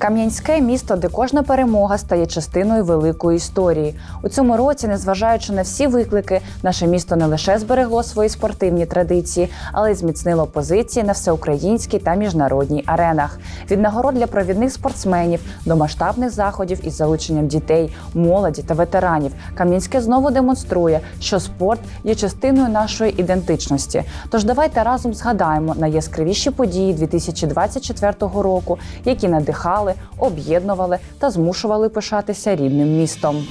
Кам'янське місто, де кожна перемога стає частиною великої історії. У цьому році, незважаючи на всі виклики, наше місто не лише зберегло свої спортивні традиції, але й зміцнило позиції на всеукраїнській та міжнародній аренах. Від нагород для провідних спортсменів до масштабних заходів із залученням дітей, молоді та ветеранів. Кам'янське знову демонструє, що спорт є частиною нашої ідентичності. Тож давайте разом згадаємо найяскравіші події 2024 року, які надихали, об'єднували та змушували пишатися рідним містом.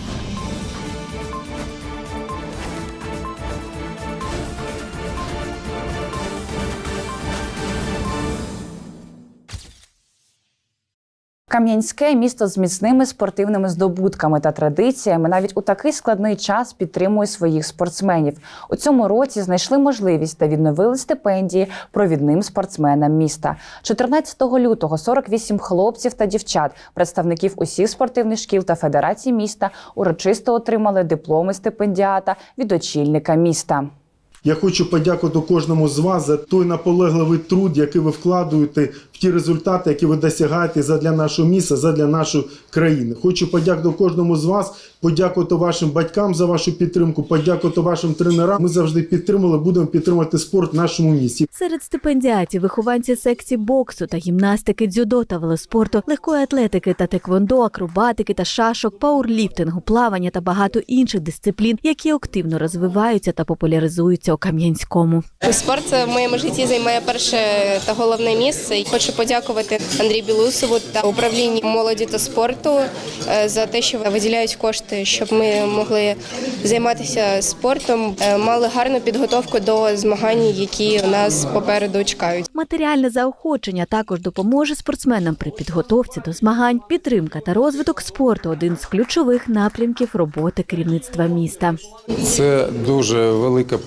Кам'янське місто з міцними спортивними здобутками та традиціями навіть у такий складний час підтримує своїх спортсменів. У цьому році знайшли можливість та відновили стипендії провідним спортсменам міста. 14 лютого 48 хлопців та дівчат, представників усіх спортивних шкіл та федерацій міста, урочисто отримали дипломи стипендіата від очільника міста. Я хочу подякувати кожному з вас за той наполегливий труд, який ви вкладуєте ті результати, які ви досягаєте задля нашого міста, задля нашої країни. Хочу подякувати кожному з вас, подякувати вашим батькам за вашу підтримку, подякувати вашим тренерам. Ми завжди підтримували, будемо підтримувати спорт в нашому місті. Серед стипендіатів вихованці секцій боксу та гімнастики, дзюдо та велоспорту, легкої атлетики та теквондо, акробатики та шашок, пауерліфтингу, плавання та багато інших дисциплін, які активно розвиваються та популяризуються у Кам'янському. Спорт в моєму житті займає перше та головне місце. І Хочу подякувати Андрію Білусову та управлінню молоді та спорту е, за те, що виділяють кошти, щоб ми могли займатися спортом, е, мали гарну підготовку до змагань, які у нас попереду чекають. Матеріальне заохочення також допоможе спортсменам при підготовці до змагань. Підтримка та розвиток спорту один з ключових напрямків роботи керівництва міста. Це дуже велика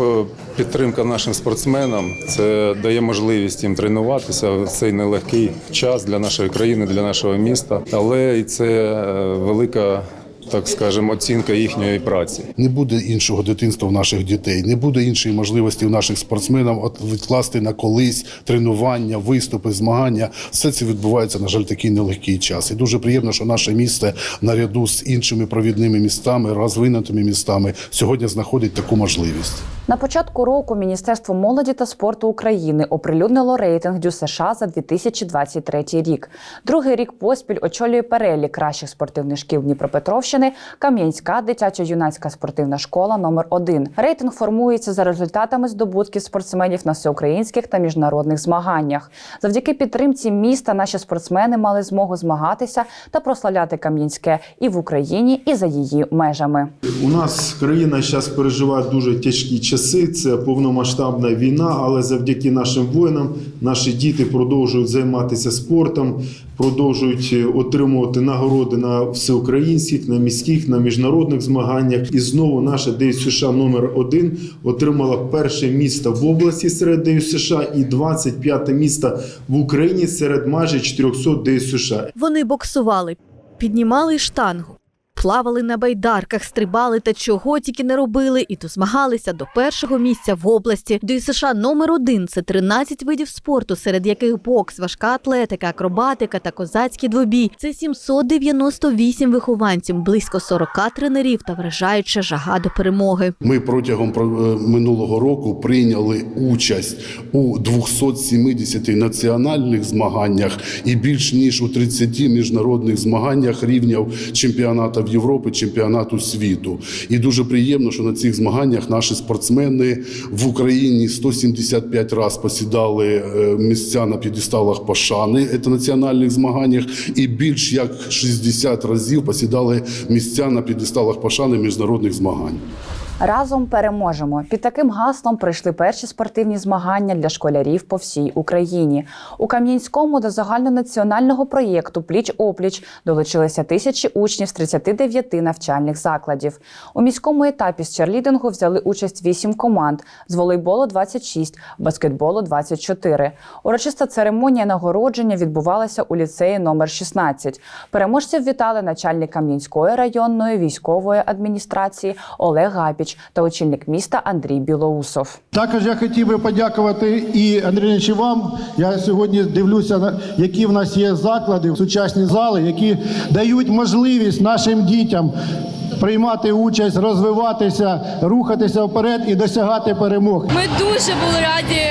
підтримка нашим спортсменам. Це дає можливість їм тренуватися в цей нелегкий час для нашої країни, для нашого міста. Але і це е, велика, так скажемо, оцінка їхньої праці. Не буде іншого дитинства в наших дітей, не буде іншої можливості в наших спортсменів відкласти на колись тренування, виступи, змагання. Все це відбувається, на жаль, такий нелегкий час. І дуже приємно, що наше місто наряду з іншими провідними містами, розвинутими містами сьогодні знаходить таку можливість. На початку року Міністерство молоді та спорту України оприлюднило рейтинг Дю США за 2023 рік. Другий рік поспіль очолює перелік кращих спортивних шкіл Дніпропетровщини Кам'янська дитячо-юнацька спортивна школа номер 1 Рейтинг формується за результатами здобутків спортсменів на всеукраїнських та міжнародних змаганнях. Завдяки підтримці міста наші спортсмени мали змогу змагатися та прославляти Кам'янське і в Україні, і за її межами. У нас країна зараз переживає дуже тяжкі часи. Це повномасштабна війна, але завдяки нашим воїнам наші діти продовжують займатися спортом, продовжують е, отримувати нагороди на всеукраїнських, на міських, на міжнародних змаганнях. І знову наша ДЮСШ номер 1 отримала перше місто в області серед США і 25 місто в Україні серед майже 400 ДЮСШ США. Вони боксували, піднімали штангу. Плавали на байдарках, стрибали та чого тільки не робили, і то змагалися до першого місця в області. До США номер один це 13 видів спорту, серед яких бокс, важка атлетика, акробатика та козацький двобій. Це 798 вихованців, близько 40 тренерів та вражаюча жага до перемоги. Ми протягом про- е, минулого року прийняли участь у 270 національних змаганнях і більш ніж у 30 міжнародних змаганнях рівнів чемпіонатів Європи, чемпіонату світу. І дуже приємно, що на цих змаганнях наші спортсмени в Україні 175 разів посідали е, місця на п'єдесталах пошани це національних змаганнях, і більш як 60 разів посідали місця на п'єдесталах пошани міжнародних змагань. Разом переможемо. Під таким гаслом прийшли перші спортивні змагання для школярів по всій Україні. У Кам'янському до загальнонаціонального проєкту Пліч опліч долучилися тисячі учнів з 39 навчальних закладів. У міському етапі з черлідингу взяли участь 8 команд, з волейболу 26, баскетболу 24. Урочиста церемонія нагородження відбувалася у ліцеї номер 16. Переможців вітали начальник Кам'янської районної військової адміністрації Олег Гапіч Плавач та очільник міста Андрій Білоусов. Також я хотів би подякувати і Андрій і вам. Я сьогодні дивлюся, на- які в нас є заклади, сучасні зали, які дають можливість нашим дітям приймати участь, розвиватися, рухатися вперед і досягати перемог. Ми дуже були раді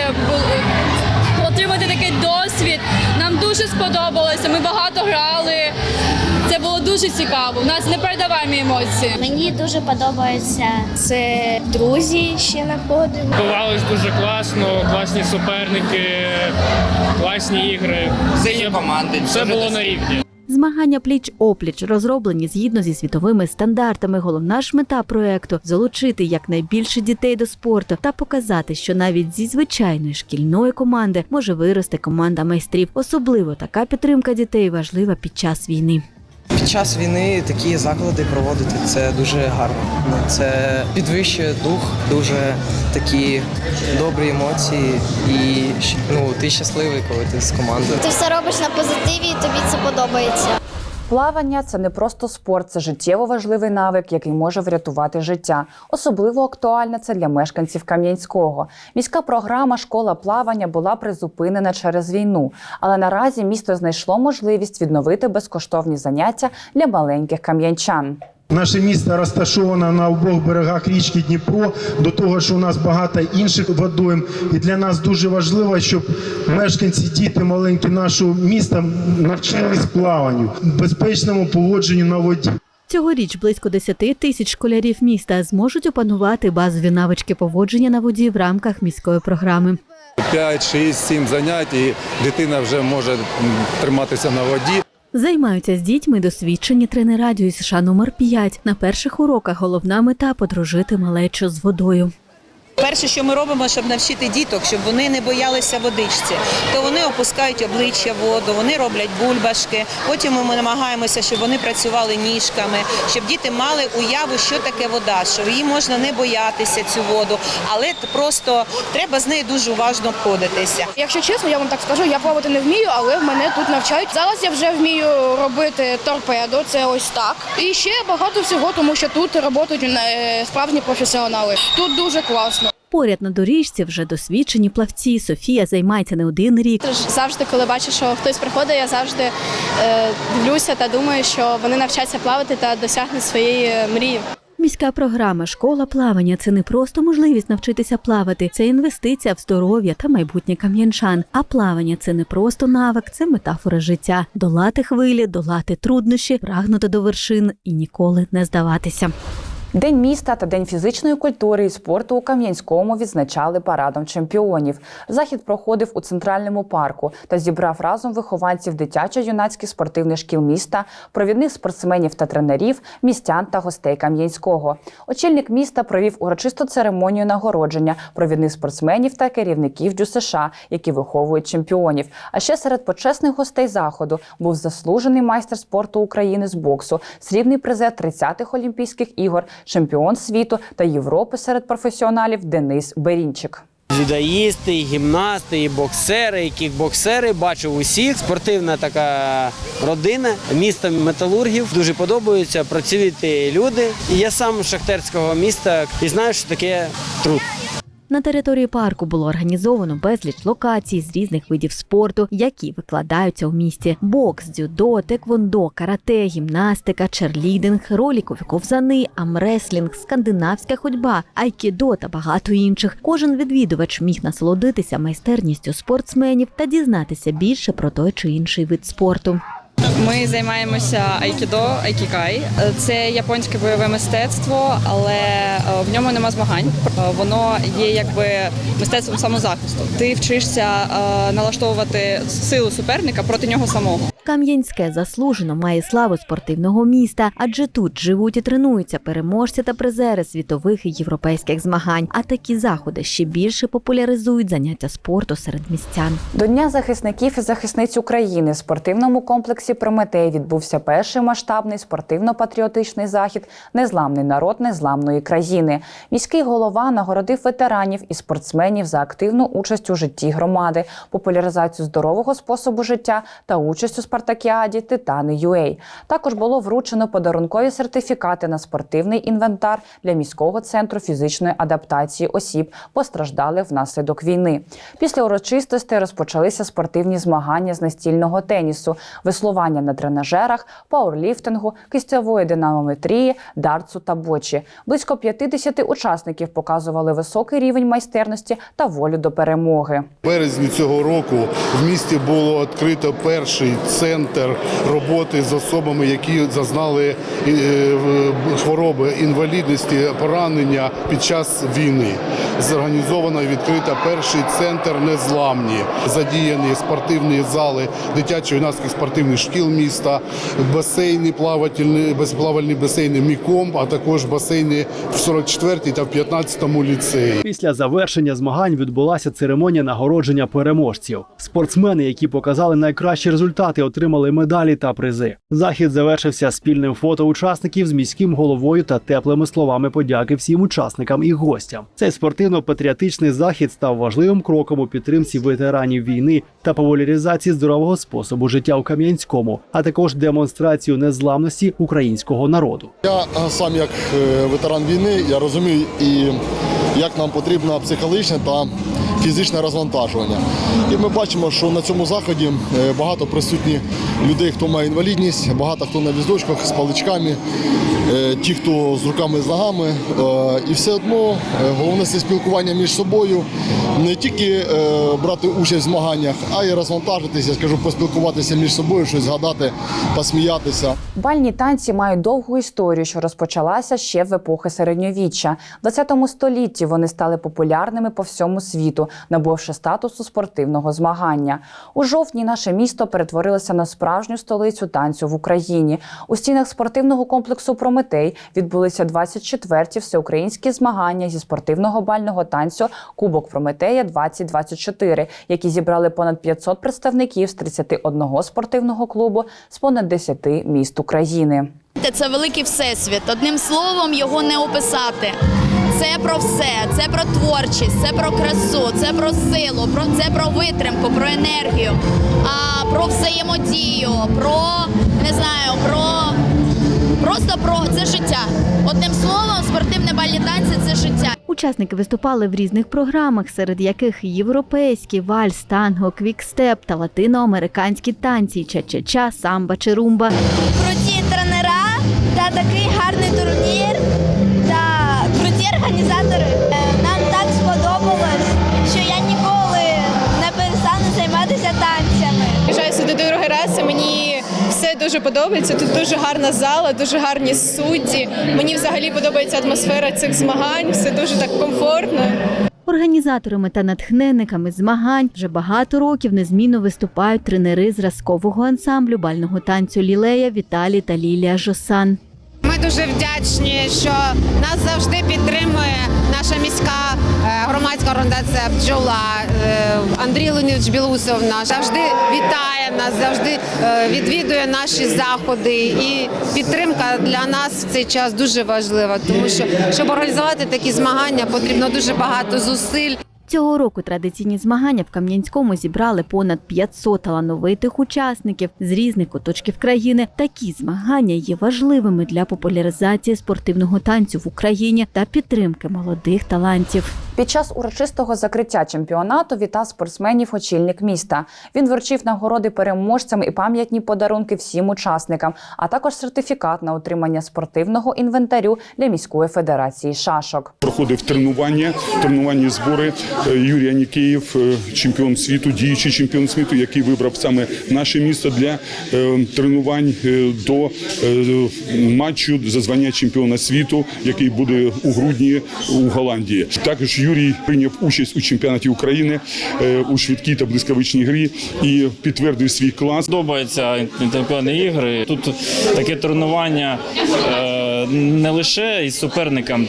отримати такий досвід. Нам дуже сподобалося. Ми багато грали. Це було дуже цікаво. У нас непередаваемі емоції. Мені дуже подобається. Це друзі ще знаходимо. Бувалось дуже класно, класні суперники, класні ігри. Сильні команди. Все було на рівні. Змагання пліч-опліч розроблені згідно зі світовими стандартами. Головна ж мета проекту залучити якнайбільше дітей до спорту та показати, що навіть зі звичайної шкільної команди може вирости команда майстрів. Особливо така підтримка дітей важлива під час війни. Під час війни такі заклади проводити це дуже гарно. Це підвищує дух, дуже такі добрі емоції, і ну ти щасливий, коли ти з командою. Ти все робиш на позитиві, і тобі це подобається. Плавання це не просто спорт, це життєво важливий навик, який може врятувати життя. Особливо актуальне це для мешканців Кам'янського. Міська програма Школа плавання була призупинена через війну, але наразі місто знайшло можливість відновити безкоштовні заняття для маленьких кам'янчан. Наше місто розташоване на обох берегах річки Дніпро. До того що у нас багато інших водойм, і для нас дуже важливо, щоб мешканці, діти маленькі нашого міста навчились плаванню, безпечному поводженню на воді. Цьогоріч близько 10 тисяч школярів міста зможуть опанувати базові навички поводження на воді в рамках міської програми. 5, 6, 7 занять, і дитина вже може триматися на воді. Займаються з дітьми досвідчені тренера США номер 5 На перших уроках головна мета подружити малечу з водою. Перше, що ми робимо, щоб навчити діток, щоб вони не боялися водичці, то вони опускають обличчя воду, вони роблять бульбашки. Потім ми намагаємося, щоб вони працювали ніжками, щоб діти мали уяву, що таке вода, що їй можна не боятися цю воду, але просто треба з нею дуже уважно обходитися. Якщо чесно, я вам так скажу, я плавати не вмію, але мене тут навчають. Зараз я вже вмію робити торпедо, це ось так. І ще багато всього, тому що тут працюють е, справжні професіонали. Тут дуже класно. Поряд на доріжці вже досвідчені плавці. Софія займається не один рік. Завжди, коли бачу, що хтось приходить, я завжди е, дивлюся та думаю, що вони навчаться плавати та досягнуть своєї е, мрії. Міська програма Школа плавання це не просто можливість навчитися плавати, це інвестиція в здоров'я та майбутнє кам'янчан. А плавання це не просто навик, це метафора життя. Долати хвилі, долати труднощі, прагнути до вершин і ніколи не здаватися. День міста та День фізичної культури і спорту у Кам'янському відзначали парадом чемпіонів. Захід проходив у центральному парку та зібрав разом вихованців дитячо-юнацьких спортивних шкіл міста, провідних спортсменів та тренерів, містян та гостей Кам'янського. Очільник міста провів урочисту церемонію нагородження провідних спортсменів та керівників ДЮСШ, які виховують чемпіонів. А ще серед почесних гостей заходу був заслужений майстер спорту України з боксу, срібний призер 30-х Олімпійських ігор, чемпіон світу та Європи серед професіоналів Денис Берінчик. Дзюдоїсти, і гімнасти, і боксери, і кікбоксери. Бачу усіх. Спортивна така родина, місто металургів. Дуже подобаються працювати люди. І я сам шахтерського міста і знаю, що таке труд. На території парку було організовано безліч локацій з різних видів спорту, які викладаються у місті: бокс, дзюдо, теквондо, карате, гімнастика, черлідинг, ролікові ковзани, амреслінг, скандинавська ходьба, айкідо та багато інших. Кожен відвідувач міг насолодитися майстерністю спортсменів та дізнатися більше про той чи інший вид спорту. Ми займаємося айкідо, айкікай. Це японське бойове мистецтво, але е, в ньому нема змагань. Е, Воно є якби мистецтвом самозахисту. Ти вчишся е, налаштовувати силу суперника проти нього самого. Кам'янське заслужено має славу спортивного міста, адже тут живуть і тренуються переможці та призери світових і європейських змагань. А такі заходи ще більше популяризують заняття спорту серед містян. До Дня захисників і захисниць України в спортивному комплексі комплексі Прометей відбувся перший масштабний спортивно-патріотичний захід Незламний народ незламної країни. Міський голова нагородив ветеранів і спортсменів за активну участь у житті громади, популяризацію здорового способу життя та участь у спартакіаді Титани ЮЕЙ. Також було вручено подарункові сертифікати на спортивний інвентар для міського центру фізичної адаптації осіб, постраждалих внаслідок війни. Після урочистостей розпочалися спортивні змагання з настільного тенісу, веслування на тренажерах, пауерліфтингу, кистьової динамометрії, дартсу та бочі. Близько 50 учасників показували високий рівень майстерності та волю до перемоги. В березні цього року в місті було відкрито перший центр роботи з особами, які зазнали е, хвороби, інвалідності, поранення під час війни. Зорганізовано і відкрито перший центр незламні. Задіяні спортивні зали дитячо-юнацьких спортивних шкіл міста, басейни плавательні, безплавальні басейни Міком, а також басейни в 44-й та в 15-му ліцеї. Після завершення змагань відбулася церемонія нагородження переможців. Спортсмени, які показали найкращі результати, отримали медалі та призи. Захід завершився спільним фото учасників з міським головою та теплими словами подяки всім учасникам і гостям. Цей спортивно-патріотичний захід став важливим кроком у підтримці ветеранів війни та популяризації здорового способу життя у Кам'янському, а також демонстрацію незламності українського народу. Я е, сам як е, ветеран війни, я розумію і як нам потрібно психологічне та фізичне розвантажування. І ми бачимо, що на цьому заході е, багато присутні людей, хто має інвалідність, багато хто на візочках з паличками, е, ті, хто з руками і з ногами. Е, І все одно головне це спілкування між собою, не тільки брати участь в змаганнях, а й розвантажитися, я скажу, поспілкуватися між собою, щось згадати, посміятися. Бальні танці мають довгу історію, що розпочалася ще в епохи середньовіччя. В 20 столітті вони стали популярними по всьому світу, набувши статусу спортивного змагання. У жовтні наше місто перетворилося на справжню столицю танцю в Україні. У стінах спортивного комплексу Прометей відбулися 24-ті всеукраїнські змагання зі спортивного бального танцю Кубок Прометея 2024, які зібрали понад 500 представників з 31 спортивного клубу з понад 10 міст України. Це великий всесвіт. Одним словом його не описати. Це про все, це про творчість, це про красу, це про силу, про це про витримку, про енергію, а про взаємодію, про не знаю, про просто про це життя. Одним словом, спортивне бальні танці це життя. Учасники виступали в різних програмах, серед яких європейські, вальс, танго, квікстеп та латиноамериканські танці, ча-ча-ча, самба чи румба. Круті тренера та такий гарний турнір організатори. Е, Нам так сподобалось, що я ніколи не перестану займатися танцями. Приїжджаю сюди другий раз. і Мені все дуже подобається. Тут дуже гарна зала, дуже гарні судді. Мені взагалі подобається атмосфера цих змагань. Все дуже так комфортно. Організаторами та натхненниками змагань вже багато років незмінно виступають тренери зразкового ансамблю бального танцю Лілея Віталій та Лілія Жосан. Ми дуже вдячні, що нас завжди підтримує наша міська е, громадська організація бджола. Е, Андрій Леонідович Білусов наш завжди вітає нас, завжди е, відвідує наші заходи. І підтримка для нас в цей час дуже важлива, тому що щоб організувати такі змагання, потрібно дуже багато зусиль. Цього року традиційні змагання в Кам'янському зібрали понад 500 талановитих учасників з різних куточків країни. Такі змагання є важливими для популяризації спортивного танцю в Україні та підтримки молодих талантів. Під час урочистого закриття чемпіонату вітав спортсменів очільник міста. Він вручив нагороди переможцям і пам'ятні подарунки всім учасникам, а також сертифікат на отримання спортивного інвентарю для міської федерації шашок. Проходив тренування, тренувальні збори. Е, Юрій Анікеєв, е, чемпіон світу, діючий чемпіон світу, який вибрав саме наше місто для е, тренувань до матчу за звання чемпіона світу, який буде у грудні у Голландії. Також Юрій прийняв участь у чемпіонаті України у швидкій та блискавичній грі і підтвердив свій клас. Подобаються інтелектуальні ігри. Тут таке тренування не лише із суперником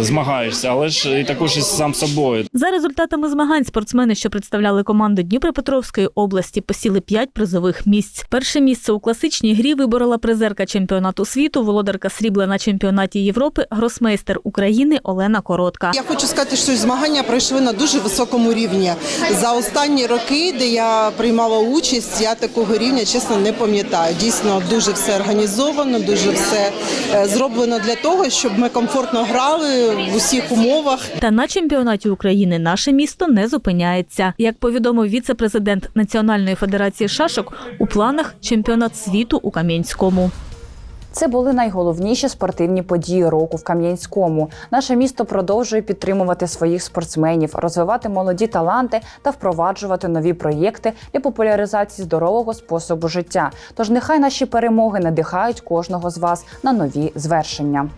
змагаєшся, але ж і також із сам собою. За результатами змагань спортсмени, що представляли команду Дніпропетровської області, посіли п'ять призових місць. Перше місце у класичній грі виборола призерка чемпіонату світу, володарка срібла на чемпіонаті Європи, гросмейстер України Олена Коротка. Я хочу сказати, що змагання пройшли на дуже високому рівні. За останні роки, де я приймала участь, я такого рівня чесно не пам'ятаю. Дійсно, дуже все організовано, дуже все е, зроблено для того, щоб ми комфортно грали в усіх умовах. Та на чемпіонаті України наше місто не зупиняється. Як повідомив віце-президент Національної федерації шашок, у планах чемпіонат світу у Кам'янському. Це були найголовніші спортивні події року в Кам'янському. Наше місто продовжує підтримувати своїх спортсменів, розвивати молоді таланти та впроваджувати нові проєкти для популяризації здорового способу життя. Тож нехай наші перемоги надихають кожного з вас на нові звершення.